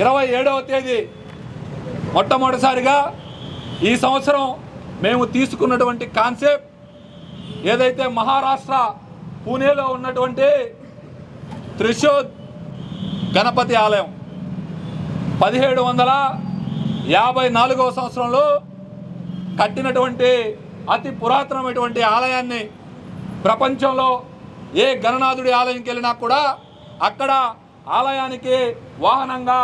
ఇరవై ఏడవ తేదీ. మొట్టమొదటిసారిగా ఈ సంవత్సరం మేము తీసుకున్నటువంటి కాన్సెప్ట్ ఏదైతే మహారాష్ట్ర పూణేలో ఉన్నటువంటి త్రిశూద్ గణపతి ఆలయం. పదిహేడు వందల యాభై నాలుగవ సంవత్సరంలో కట్టినటువంటి అతి పురాతనమైనటువంటి ఆలయాన్ని ప్రపంచంలో ఏ గణనాథుడి ఆలయంకి వెళ్ళినా కూడా అక్కడ ఆలయానికి వాహనంగా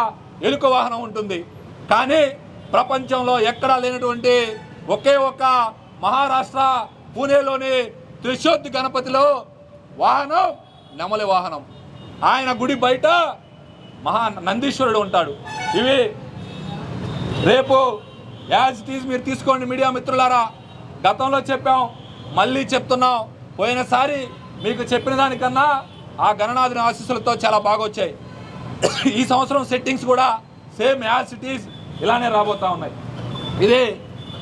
ఎలుక వాహనం ఉంటుంది. కానీ ప్రపంచంలో ఎక్కడా లేనటువంటి ఒకే ఒక్క మహారాష్ట్ర పూణేలోని త్రిశోద్ధి గణపతిలో వాహనం నెమలి వాహనం. ఆయన గుడి బయట మహా నందీశ్వరుడు ఉంటాడు. ఇవి రేపు యాజ్ టీజ్ మీరు తీసుకోండి మీడియా మిత్రులారా. గతంలో చెప్పాం మళ్ళీ చెప్తున్నాం. పోయినసారి మీకు చెప్పిన దానికన్నా ఆ గణనాథుని ఆశీస్సులతో చాలా బాగా వచ్చాయి ఈ సంవత్సరం సెట్టింగ్స్ కూడా సేమ్ యాజ్ సిటీస్ ఇలానే రాబోతా ఉన్నాయి. ఇది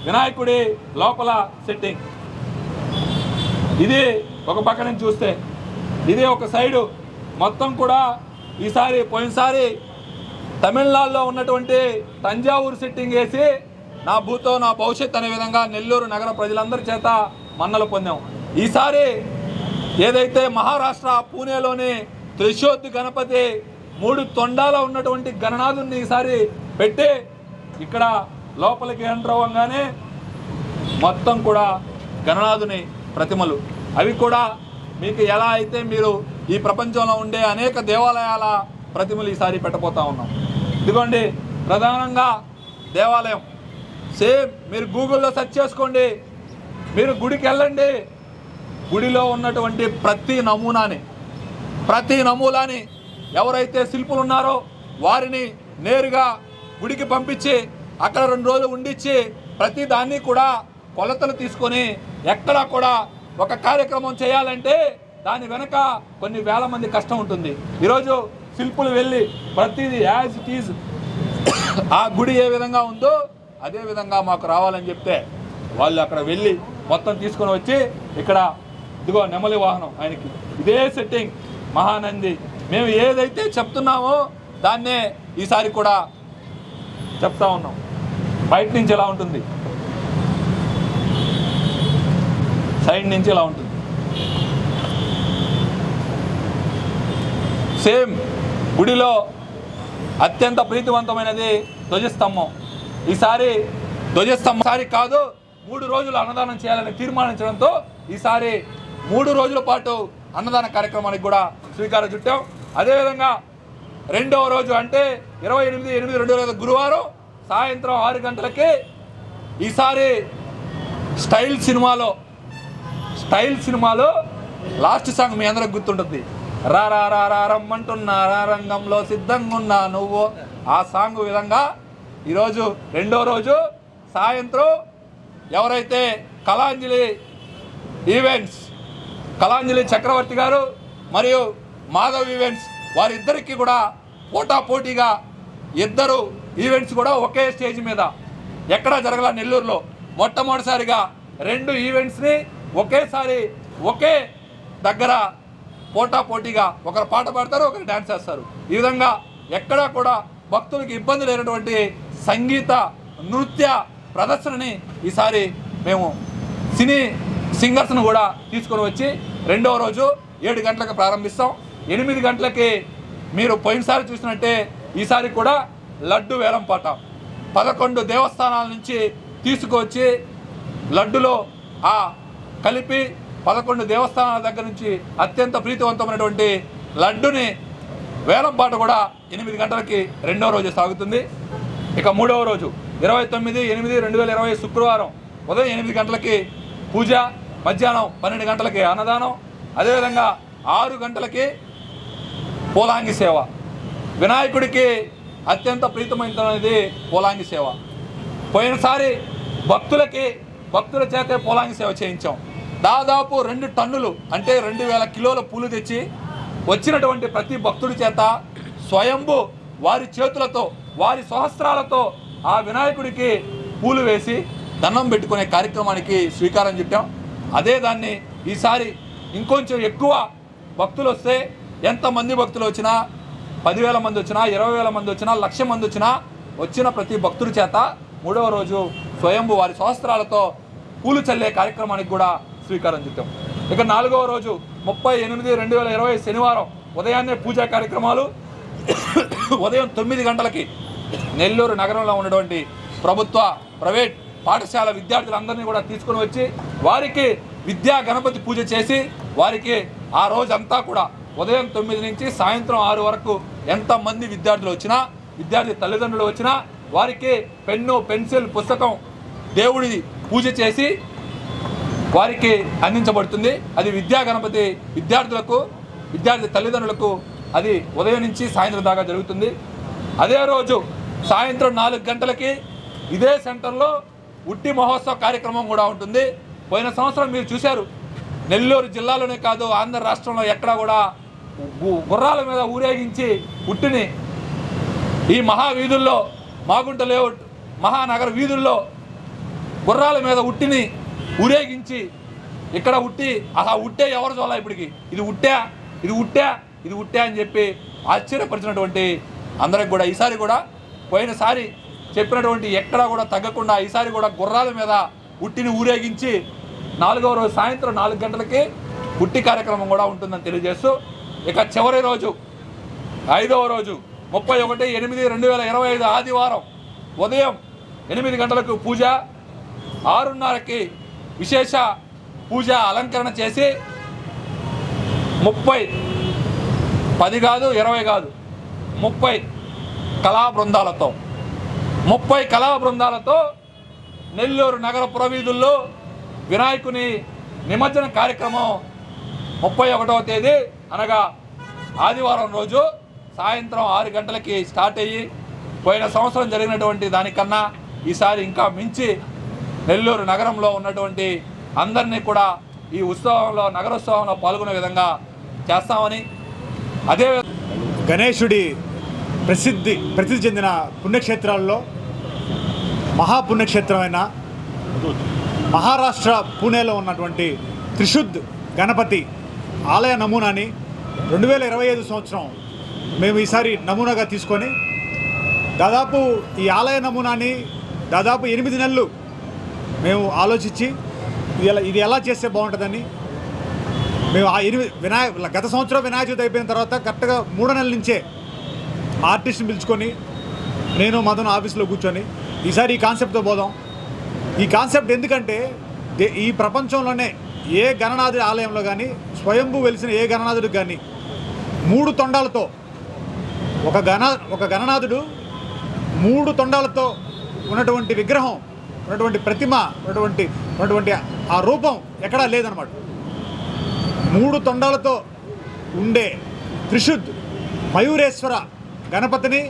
వినాయకుడి లోపల సెట్టింగ్ ఇది ఒక పక్క నుంచి చూస్తే ఇది ఒక సైడు మొత్తం కూడా ఈసారి పోయినసారి తమిళనాడులో ఉన్నటువంటి తంజావూరు సిట్టింగ్ వేసి నా భూతో నా భవిష్యత్ అనే విధంగా నెల్లూరు నగర ప్రజలందరి చేత మన్నలు పొందాం. ఈసారి ఏదైతే మహారాష్ట్ర పూణేలోని త్రిశోద్ధి గణపతి మూడు తొండాల ఉన్నటువంటి గణనాథుని ఈసారి పెట్టి ఇక్కడ లోపలికి ఎంటర్ అవ్వగానే మొత్తం కూడా గణనాథుని ప్రతిమలు. అవి కూడా మీకు ఎలా అయితే మీరు ఈ ప్రపంచంలో ఉండే అనేక దేవాలయాల ప్రతిమలు ఈసారి పెట్టబోతా ఉన్నాం. ఇదిగోండి ప్రధానంగా దేవాలయం. సేమ్ మీరు గూగుల్లో సెర్చ్ చేసుకోండి మీరు గుడికి వెళ్ళండి గుడిలో ఉన్నటువంటి ప్రతి నమూనాని ప్రతి నమూనాని ఎవరైతే శిల్పులు ఉన్నారో వారిని నేరుగా గుడికి పంపించి అక్కడ రెండు రోజులు ఉండిచ్చి ప్రతి దాన్ని కూడా కొలతలు తీసుకొని ఎక్కడా కూడా ఒక కార్యక్రమం చేయాలంటే దాని వెనక కొన్ని వేల మంది కష్టం ఉంటుంది. ఈరోజు శిల్పులు వెళ్ళి ప్రతిదీ యాజ్ ఇట్ ఈజ్ ఆ గుడి ఏ విధంగా ఉందో అదే విధంగా మాకు రావాలని చెప్తే వాళ్ళు అక్కడ వెళ్ళి మొత్తం తీసుకొని వచ్చి ఇక్కడ ఇదిగో నెమలి వాహనం ఆయనకి. ఇదే సెట్టింగ్ మహానంది మేము ఏదైతే చెప్తున్నామో దాన్నే ఈసారి కూడా చెప్తా ఉన్నాం. బయట నుంచి ఎలా ఉంటుంది? సైడ్ నుంచి ఎలా ఉంటుంది? సేమ్ గుడిలో అత్యంత ప్రీతివంతమైనది ధ్వజస్తంభం. ఈసారి ధ్వజస్తంభం సారి కాదు మూడు రోజులు అన్నదానం చేయాలని తీర్మానించడంతో ఈసారి మూడు రోజుల పాటు అన్నదాన కార్యక్రమానికి కూడా శ్రీకారం చుట్టాం. అదేవిధంగా రెండవ రోజు అంటే ఇరవై ఎనిమిది ఎనిమిది రెండు వేల గురువారం సాయంత్రం ఆరు గంటలకి ఈసారి స్టైల్ సినిమాలో స్టైల్ సినిమాలో లాస్ట్ సాంగ్ మీ అందరికి గుర్తుంటుంది. రా రా రా రా రమ్మంటున్నా రా రంగంలో సిద్ధంగా ఉన్నా నువ్వు. ఆ సాంగ్ విధంగా ఈరోజు రెండో రోజు సాయంత్రం ఎవరైతే కళాంజలి ఈవెంట్స్ కళాంజలి చక్రవర్తి గారు మరియు మాధవ్ ఈవెంట్స్ వారిద్దరికి కూడా పోటా పోటీగా ఇద్దరు ఈవెంట్స్ కూడా ఒకే స్టేజ్ మీద. ఎక్కడా జరగల నెల్లూరులో. మొట్టమొదటిసారిగా రెండు ఈవెంట్స్ని ఒకేసారి ఒకే దగ్గర పోటా పోటీగా ఒకరు పాట పాడతారు ఒకరు డ్యాన్స్ చేస్తారు. ఈ విధంగా ఎక్కడా కూడా భక్తులకు ఇబ్బంది లేనటువంటి సంగీత నృత్య ప్రదర్శనని ఈసారి మేము సినీ సింగర్స్ను కూడా తీసుకొని వచ్చి రెండవ రోజు ఏడు గంటలకు ప్రారంభిస్తాం. ఎనిమిది గంటలకి మీరు పోయినసారి చూసినట్టే ఈసారి కూడా లడ్డు వేలం పాట. పదకొండు దేవస్థానాల నుంచి తీసుకొచ్చి లడ్డులో ఆ కలిపి పదకొండు దేవస్థానాల దగ్గర నుంచి అత్యంత ప్రీతివంతమైనటువంటి లడ్డుని వేలం పాట కూడా ఎనిమిది గంటలకి రెండవ రోజు సాగుతుంది. ఇక మూడవ రోజు ఇరవై తొమ్మిది ఎనిమిది రెండు వేల ఇరవై శుక్రవారం ఉదయం ఎనిమిది గంటలకి పూజ మధ్యాహ్నం పన్నెండు గంటలకి అన్నదానం అదేవిధంగా ఆరు గంటలకి పోలాంగి సేవ. వినాయకుడికి అత్యంత ప్రీతమైనది పోలాంగి సేవ. పోయినసారి భక్తులకి భక్తుల చేతే పోలాంగి సేవ చేయించాం. దాదాపు రెండు టన్నులు అంటే రెండు వేల కిలోల పూలు తెచ్చి వచ్చినటువంటి ప్రతి భక్తుడి చేత స్వయంభు వారి చేతులతో వారి సహస్రాలతో ఆ వినాయకుడికి పూలు వేసి దండం పెట్టుకునే కార్యక్రమానికి శ్రీకారం చుట్టాం. అదే దాన్ని ఈసారి ఇంకొంచెం ఎక్కువ భక్తులు వస్తే ఎంతమంది భక్తులు వచ్చినా పదివేల మంది వచ్చినా ఇరవై వేల మంది వచ్చినా లక్ష మంది వచ్చినా వచ్చిన ప్రతి భక్తుడి చేత మూడవ రోజు స్వయంభు వారి స్వస్త్రాలతో పూలు చల్లే కార్యక్రమానికి కూడా శ్రీకారం చుట్టాం. ఇక నాలుగవ రోజు ముప్పై ఎనిమిది రెండు వేల ఇరవై శనివారం ఉదయాన్నే పూజా కార్యక్రమాలు. ఉదయం తొమ్మిది గంటలకి నెల్లూరు నగరంలో ఉన్నటువంటి ప్రభుత్వ ప్రైవేట్ పాఠశాల విద్యార్థులందరినీ కూడా తీసుకొని వచ్చి వారికి విద్యా గణపతి పూజ చేసి వారికి ఆ రోజంతా కూడా ఉదయం తొమ్మిది నుంచి సాయంత్రం ఆరు వరకు ఎంతమంది విద్యార్థులు వచ్చినా విద్యార్థి తల్లిదండ్రులు వచ్చినా వారికి పెన్ను పెన్సిల్ పుస్తకం దేవుడి పూజ చేసి వారికి అందించబడుతుంది. అది విద్యా గణపతి విద్యార్థులకు విద్యార్థి తల్లిదండ్రులకు అది ఉదయం నుంచి సాయంత్రం దాకా జరుగుతుంది. అదే రోజు సాయంత్రం నాలుగు గంటలకి ఇదే సెంటర్లో ఉట్టి మహోత్సవ కార్యక్రమం కూడా ఉంటుంది. పోయిన సంవత్సరం మీరు చూశారు. నెల్లూరు జిల్లాలోనే కాదు ఆంధ్ర రాష్ట్రంలో ఎక్కడా కూడా గుర్రాల మీద ఊరేగించి ఉట్టిని ఈ మహావీధుల్లో మాగుంట లేఅవుట్ మహానగర వీధుల్లో గుర్రాల మీద ఉట్టిని ఊరేగించి ఇక్కడ ఉట్టి ఆ ఉట్టే ఎవరు చూడాలి ఇప్పటికి? ఇది ఉట్టా? ఇది ఉట్టా? ఇది ఉట్టా అని చెప్పి ఆశ్చర్యపరిచినటువంటి అందరికి కూడా ఈసారి కూడా పోయినసారి చెప్పినటువంటి ఎక్కడా కూడా తగ్గకుండా ఈసారి కూడా గుర్రాల మీద ఉట్టిని ఊరేగించి నాలుగవ రోజు సాయంత్రం నాలుగు గంటలకి ఉట్టి కార్యక్రమం కూడా ఉంటుందని తెలియజేస్తూ ఇక చివరి రోజు ఐదవ రోజు ముప్పై ఒకటి ఎనిమిది రెండు వేల ఇరవై ఐదు ఆదివారం ఉదయం ఎనిమిది గంటలకు పూజ ఆరున్నరకి విశేష పూజ అలంకరణ చేసి ముప్పై పది కాదు ఇరవై కాదు ముప్పై కళా బృందాలతో ముప్పై కళా బృందాలతో నెల్లూరు నగర పురవీధుల్లో వినాయకుని నిమజ్జన కార్యక్రమం ముప్పై ఒకటవ తేదీ అనగా ఆదివారం రోజు సాయంత్రం ఆరు గంటలకి స్టార్ట్ అయ్యి పోయిన సంవత్సరం జరిగినటువంటి దానికన్నా ఈసారి ఇంకా మించి నెల్లూరు నగరంలో ఉన్నటువంటి అందరినీ కూడా ఈ ఉత్సవంలో నగరోత్సవంలో పాల్గొనే విధంగా చేస్తామని. అదే గణేశుడి ప్రసిద్ధి ప్రసిద్ధి చెందిన పుణ్యక్షేత్రాల్లో మహాపుణ్యక్షేత్రమైన మహారాష్ట్ర పూణేలో ఉన్నటువంటి త్రిశుద్ధ్ గణపతి ఆలయ నమూనాని రెండు వేల ఇరవై ఐదు సంవత్సరం మేము ఈసారి నమూనాగా తీసుకొని దాదాపు ఈ ఆలయ నమూనాని దాదాపు ఎనిమిది నెలలు మేము ఆలోచించి ఇది ఎలా ఇది ఎలా చేస్తే బాగుంటుందని మేము ఆ ఎనిమిది వినాయక గత సంవత్సరం వినాయక చవితి అయిపోయిన తర్వాత కరెక్ట్గా మూడో నెలల నుంచే ఆర్టిస్ట్ని పిలుచుకొని నేను మదన్ ఆఫీస్లో కూర్చొని ఈసారి ఈ కాన్సెప్ట్తో పోదాం. ఈ కాన్సెప్ట్ ఎందుకంటే దే- ఈ ప్రపంచంలోనే ఏ గణనాథుడి ఆలయంలో కానీ స్వయంభు వెలిసిన ఏ గణనాథుడికి కానీ మూడు తొండాలతో ఒక గణ ఒక గణనాథుడు మూడు తొండాలతో ఉన్నటువంటి విగ్రహం ఉన్నటువంటి ప్రతిమ ఉన్నటువంటి ఉన్నటువంటి ఆ రూపం ఎక్కడా లేదనమాట మూడు తొండాలతో ఉండే త్రిశుద్ మయూరేశ్వర గణపతిని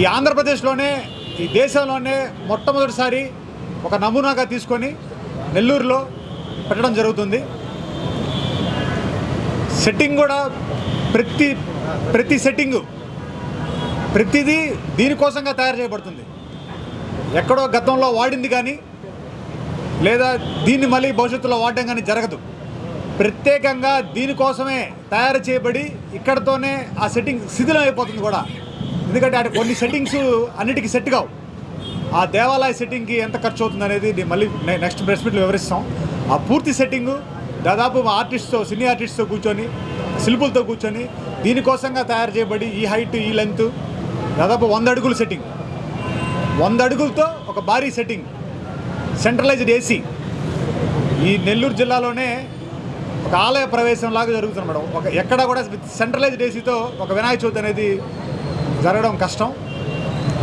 ఈ ఆంధ్రప్రదేశ్లోనే ఈ దేశంలోనే మొట్టమొదటిసారి ఒక నమూనాగా తీసుకొని నెల్లూరులో పెట్టడం జరుగుతుంది. సెట్టింగ్ కూడా ప్రతి ప్రతి సెట్టింగు ప్రతిదీ దీనికోసంగా తయారు చేయబడుతుంది. ఎక్కడో గతంలో వాడింది కానీ లేదా దీన్ని మళ్ళీ భవిష్యత్తులో వాడడం కానీ జరగదు. ప్రత్యేకంగా దీనికోసమే తయారు చేయబడి ఇక్కడతోనే ఆ సెట్టింగ్ శిథిలం అయిపోతుంది కూడా. ఎందుకంటే అటు కొన్ని సెట్టింగ్స్ అన్నిటికీ సెట్ కావు. ఆ దేవాలయ సెట్టింగ్కి ఎంత ఖర్చు అవుతుంది అనేది మళ్ళీ నెక్స్ట్ ప్రెస్ మీట్లో వివరిస్తాం. ఆ పూర్తి సెట్టింగు దాదాపు మా ఆర్టిస్ట్తో సినీ ఆర్టిస్ట్తో కూర్చొని శిల్పులతో కూర్చొని దీనికోసంగా తయారు చేయబడి ఈ హైట్ ఈ లెంత్ దాదాపు వంద అడుగుల సెట్టింగ్. వంద అడుగులతో ఒక భారీ సెట్టింగ్. Centralised AC. ఈ నెల్లూరు జిల్లాలోనే ఒక ఆలయ ప్రవేశం లాగా జరుగుతుంది మేడం. ఒక ఎక్కడ కూడా సెంట్రలైజ్డ్ ఏసీతో ఒక వినాయక చవితి అనేది జరగడం కష్టం.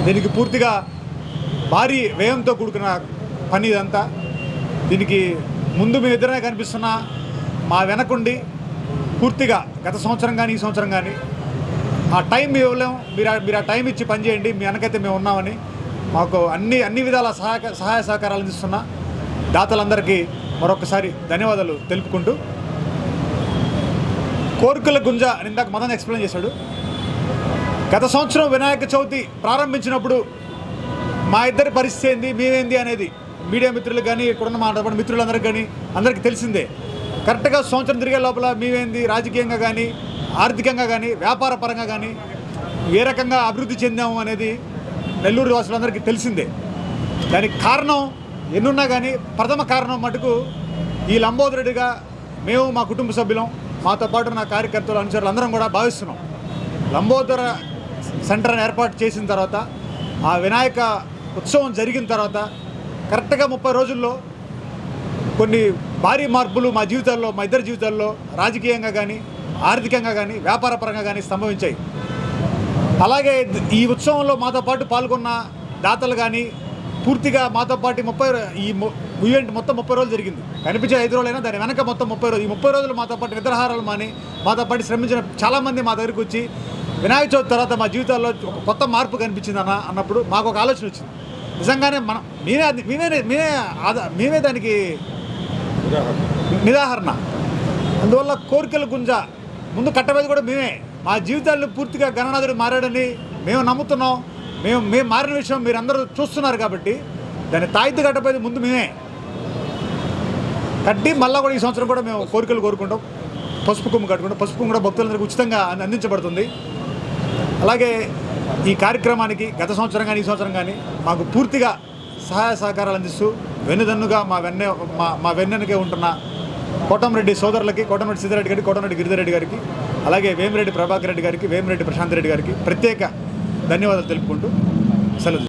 దీనికి పూర్తిగా భారీ వ్యయంతో కూడుకున్న పని ఇదంతా. దీనికి ముందు మీ ఇద్దరే కనిపిస్తున్న మా వెనకుండి పూర్తిగా గత సంవత్సరం కానీ ఈ సంవత్సరం కానీ ఆ టైం ఇవ్వలేం. మీరు మీరు ఆ టైం ఇచ్చి పనిచేయండి మీ వెనకైతే మేము ఉన్నామని మాకు అన్ని అన్ని విధాల సహాయ సహాయ సహకారాలు అందిస్తున్న దాతలందరికీ మరొకసారి ధన్యవాదాలు తెలుపుకుంటూ కోరికల గుంజ అని ఇందాక మదన్ ఎక్స్ప్లెయిన్ చేశాడు. గత సంవత్సరం వినాయక చవితి ప్రారంభించినప్పుడు మా ఇద్దరి పరిస్థితి ఏంది? మేమేంది అనేది మీడియా మిత్రులకు కానీ ఇక్కడున్న మా మిత్రులందరికీ కానీ అందరికీ తెలిసిందే. కరెక్ట్గా సంవత్సరం తిరిగే లోపల మేమేంది? రాజకీయంగా కానీ ఆర్థికంగా కానీ వ్యాపార పరంగా కానీ ఏ రకంగా అభివృద్ధి చెందాము అనేది నెల్లూరు వాసులందరికీ తెలిసిందే. దానికి కారణం ఎన్నున్నా కానీ ప్రథమ కారణం మటుకు ఈ లంబోదరుడిగా మేము మా కుటుంబ సభ్యులం మాతో పాటు నా కార్యకర్తలు అనుచరులు అందరం కూడా భావిస్తున్నాం. లంబోదర సెంటర్ని ఏర్పాటు చేసిన తర్వాత ఆ వినాయక ఉత్సవం జరిగిన తర్వాత కరెక్ట్గా ముప్పై రోజుల్లో కొన్ని భారీ మార్పులు మా జీవితాల్లో మా ఇద్దరి జీవితాల్లో రాజకీయంగా కానీ ఆర్థికంగా కానీ వ్యాపారపరంగా కానీ సంభవించాయి. అలాగే ఈ ఉత్సవంలో మాతో పాటు పాల్గొన్న దాతలు కానీ పూర్తిగా మాతో పాటు ముప్పై ఈ ఈవెంట్ మొత్తం ముప్పై రోజులు జరిగింది. కనిపించే ఐదు రోజులైనా దాని వెనక మొత్తం ముప్పై రోజులు. ఈ ముప్పై రోజులు మాతో పాటు నిద్రహారాలు మాని మాతో పాటు శ్రమించిన చాలామంది మా దగ్గరికి వచ్చి వినాయక చవితి తర్వాత మా జీవితాల్లో ఒక కొత్త మార్పు కనిపించింది అన్న అన్నప్పుడు మాకు ఒక ఆలోచన వచ్చింది. నిజంగానే మనం మేమే అది- మేమే మేమే ఆదా మేమే దానికి నిరాహరణ. అందువల్ల కోరికల గుంజ. ముందు కట్టబేది కూడా మేమే. మా జీవితాల్లో పూర్తిగా గణనాథుడు మారాడని మేము నమ్ముతున్నాం. మేము మేము మారిన విషయం మీరు అందరూ చూస్తున్నారు కాబట్టి దాన్ని తాయితీ కట్టబోయేది ముందు మేమే. కట్టి మళ్ళీ కూడా ఈ సంవత్సరం కూడా మేము కోరికలు కోరుకుంటాం. పసుపు కొమ్ము కట్టుకుంటాం. పసుపు కొమ్ము కూడా భక్తులందరికీ ఉచితంగా అందించబడుతుంది. అలాగే ఈ కార్యక్రమానికి గత సంవత్సరం కానీ ఈ సంవత్సరం కానీ మాకు పూర్తిగా సహాయ సహకారాలు అందిస్తూ వెన్నుదన్నుగా మా వెన్నె మా మా వెన్నెనకే ఉంటున్న కోటంరెడ్డి సోదరులకి కోటంరెడ్డి సిద్ధిరెడ్డి గారికి కోటంరెడ్డి గిరిధరెడ్డి గారికి అలాగే వేమిరెడ్డి ప్రభాకర్ రెడ్డి గారికి వేమిరెడ్డి ప్రశాంత్ రెడ్డి గారికి ప్రత్యేక ధన్యవాదాలు తెలుపుకుంటూ సెలవు